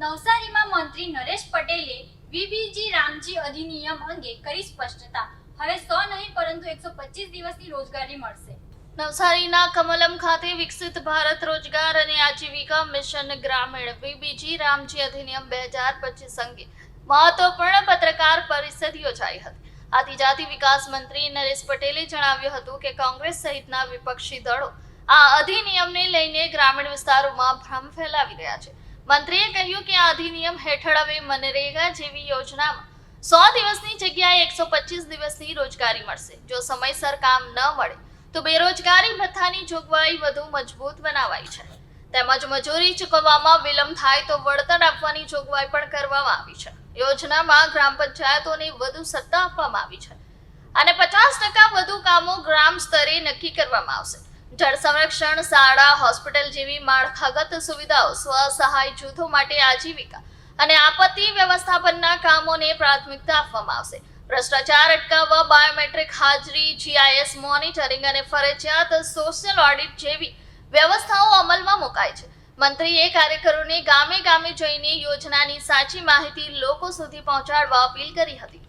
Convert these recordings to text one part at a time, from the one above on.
નવસારીમાં મંત્રી નરેશ પટેલે વીબીજી રામજી અધિનિયમ અંગે કરી સ્પષ્ટતા. હવે સો નહીં, પરંતુ એકસો પચીસ દિવસની રોજગારી મળશે. નવસારીના કમલમ ખાતે વિકસિત ભારત રોજગાર અને આજીવિકા મિશન ગ્રામીણ વીબીજી રામજી અધિનિયમ બે હજાર પચીસ અંગે મહત્વપૂર્ણ પત્રકાર પરિષદ યોજાઈ હતી. આદિજાતિ વિકાસ મંત્રી નરેશ પટેલે જણાવ્યું હતું કે કોંગ્રેસ સહિતના વિપક્ષી દળો આ અધિનિયમને લઈને ગ્રામીણ વિસ્તારોમાં ભ્રમ ફેલાવી રહ્યા છે. મંત્રીએ કહ્યું કે આ અધિનિયમ હેઠળ હવે મનરેગા જેવી યોજનામાં સો દિવસની જગ્યાએ એકસો પચીસ દિવસની રોજગારી મળશે. જો સમયસર કામ ન મળે, તો બેરોજગારી ભથ્થાની જોગવાઈ વધુ મજબૂત બનાવાઈ છે. તેમજ મજૂરી ચૂકવવામાં વિલંબ થાય તો વળતર આપવાની જોગવાઈ પણ કરવામાં આવી છે. યોજનામાં ગ્રામ પંચાયતોને વધુ સત્તા આપવામાં આવી છે. અને પચાસ ટકા વધુ કામો ગ્રામ સ્તરે નક્કી કરવામાં આવશે. જળ સંરક્ષણ શાળા, હોસ્પિટલ જેવી માળખાગત સુવિધાઓ, સ્વસહાય જૂથો માટે આજીવિકા અને આપત્તિ વ્યવસ્થાપનના કામોને પ્રાથમિકતા આપવામાં આવશે. ભ્રષ્ટાચાર અટકાવવા, બાયોમેટ્રિક હાજરી, જીઆઈએસ મોનિટરિંગ અને ફરજિયાત સોશિયલ ઓડિટ જેવી વ્યવસ્થાઓ અમલમાં મુકાય છે. મંત્રીએ કાર્યકરોને ગામે ગામે જઈને યોજનાની સાચી માહિતી લોકો સુધી પહોંચાડવા અપીલ કરી હતી.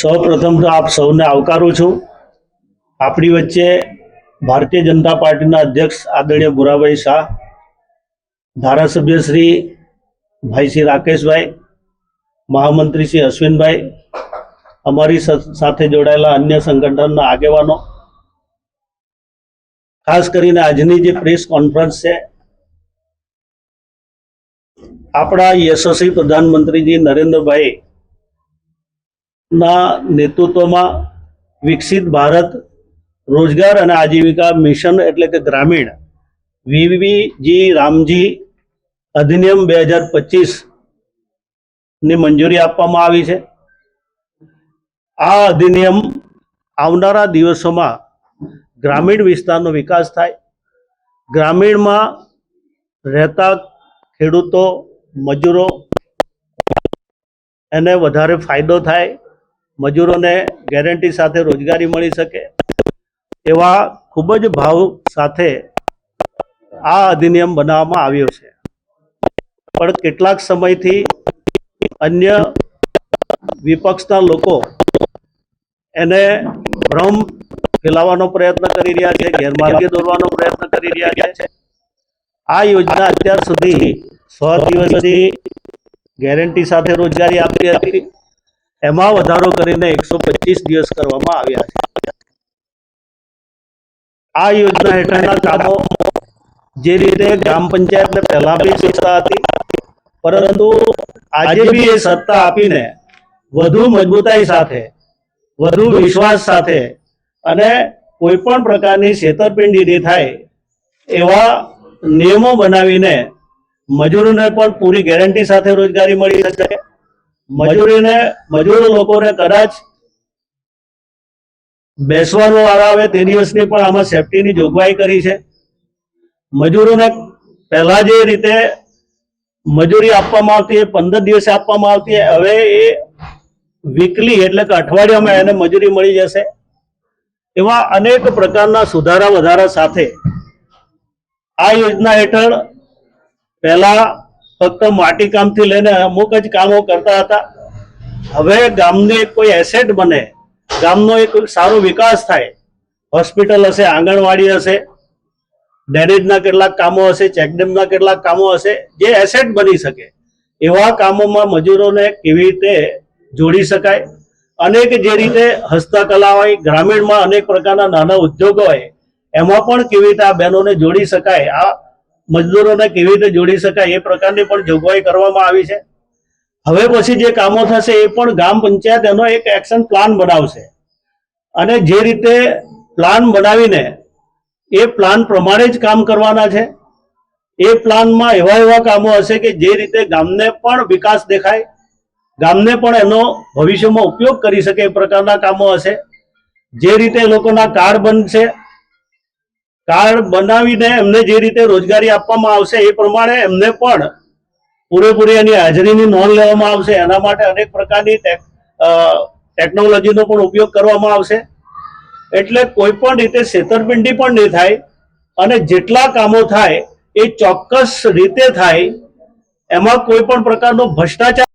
સૌ પ્રથમ તો આપ સૌને આવકારું છું. આપણી વચ્ચે ભારતીય જનતા પાર્ટીના અધ્યક્ષ આદરણીય ભુરાભાઈ શાહ, ધારાસભ્ય શ્રી ભાઈ શ્રી રાકેશભાઈ, મહામંત્રી શ્રી અશ્વિનભાઈ, અમારી સાથે જોડાયેલા અન્ય સંગઠનના આગેવાનો. ખાસ કરીને આજની જે પ્રેસ કોન્ફરન્સ છે, આપણા યશસ્વી પ્રધાનમંત્રીજી નરેન્દ્રભાઈ ના નેતૃત્વમાં વિકસિત ભારત રોજગાર અને આજીવિકા મિશન એટલે કે ગ્રામીણ વીવીજી રામજી અધિનિયમ બે હજાર પચીસની મંજૂરી આપવામાં આવી છે. આ અધિનિયમ આવનારા દિવસોમાં ગ્રામીણ વિસ્તારનો વિકાસ થાય. ગ્રામીણમાં રહેતા ખેડૂતો, મજૂરો એને વધારે ફાયદો થાય. મજૂરોને ગેરંટી સાથે રોજગારી મળી શકે. એવા ખૂબ જ ભાવ સાથે આ અધિનિયમ બનાવવામાં આવ્યો છે. પણ કેટલાક સમયથી અન્ય વિપક્ષના લોકો એને ભ્રમ ફેલાવવાનો પ્રયત્ન કરી રહ્યા છે, ગેરમાર્ગે દોરવાનો પ્રયત્ન કરી રહ્યા છે. આ યોજના અત્યાર સુધી સો દિવસની ગેરંટી સાથે રોજગારી આપતી હતી. એમાં વધારો કરીને એકસો દિવસ કરવામાં આવ્યા છે. આ યોજના હેઠળના કામો જે રીતે ગ્રામ પંચાયતને પહેલા બી સત્તા હતી, પરંતુ આજે બી એ સત્તા આપીને વધુ મજબૂતાઈ સાથે, વધુ વિશ્વાસ સાથે અને કોઈ પણ પ્રકારની છેતરપિંડી નહીં થાય એવા નિયમો બનાવીને મજૂરોને પણ પૂરી ગેરંટી સાથે રોજગારી મળી શકે. મજૂરીને, મજૂર લોકોને કદાચ બેસવાનો વારો આવે તે દિવસની પણ આમાં સેફટીની જોગવાઈ કરી છે. મજૂરોને પહેલા જે રીતે મજૂરી આપવામાં આવતી એ પંદર દિવસે આપવામાં આવતી હવે એ વીકલી એટલે કે અઠવાડિયામાં એને મજૂરી મળી જશે. એવા અનેક પ્રકારના સુધારા વધારા સાથે આ યોજના હેઠળ પહેલા ફક્ત માટી કામથી લઈને અમુક જ કામો કરતા હતા. હવે ગામને કોઈ એસેટ બને ગામનો એક સારો વિકાસ થાય. હોસ્પિટલ હશે, આંગણવાડી હશે, ડેરેજના કેટલાક કામો હશે, ચેકડેમના કેટલાક કામો હશે, જે એસેટ બની શકે. એવા કામોમાં મજૂરોને કેવી રીતે જોડી શકાય? અનેક જે રીતે હસ્તકલા હોય ગ્રામીણમાં અનેક પ્રકારના નાના ઉદ્યોગો હોય, એમાં પણ કેવી રીતે આ બહેનોને જોડી શકાય? આ મજદૂરોને કેવી રીતે જોડી શકાય? એ પ્રકારની પણ જોગવાઈ કરવામાં આવી છે. હવે પછી જે કામો થશે એ પણ ગામ પંચાયત એનો એક એક્શન પ્લાન બનાવશે. અને જે રીતે પ્લાન બનાવીને એ પ્લાન પ્રમાણે જ કામ કરવાના છે. એ પ્લાનમાં એવા એવા કામો હશે કે જે રીતે ગામને પણ વિકાસ દેખાય, ગામને પણ એનો ભવિષ્યમાં ઉપયોગ કરી શકે એ પ્રકારના કામો હશે. જે રીતે લોકોના કાર્ડ બનશે, કાર્ડ બનાવીને એમને જે રીતે રોજગારી આપવામાં આવશે એ પ્રમાણે એમને પણ પૂરેપૂરી એની હાજરીની નોંધ લેવામાં આવશે. એના માટે અનેક પ્રકારની ટેકનોલોજીનો પણ ઉપયોગ કરવામાં આવશે. એટલે કોઈ પણ રીતે છેતરપિંડી પણ નહીં થાય અને જેટલા કામો થાય એ ચોક્કસ રીતે થાય, એમાં કોઈ પણ પ્રકારનો ભ્રષ્ટાચાર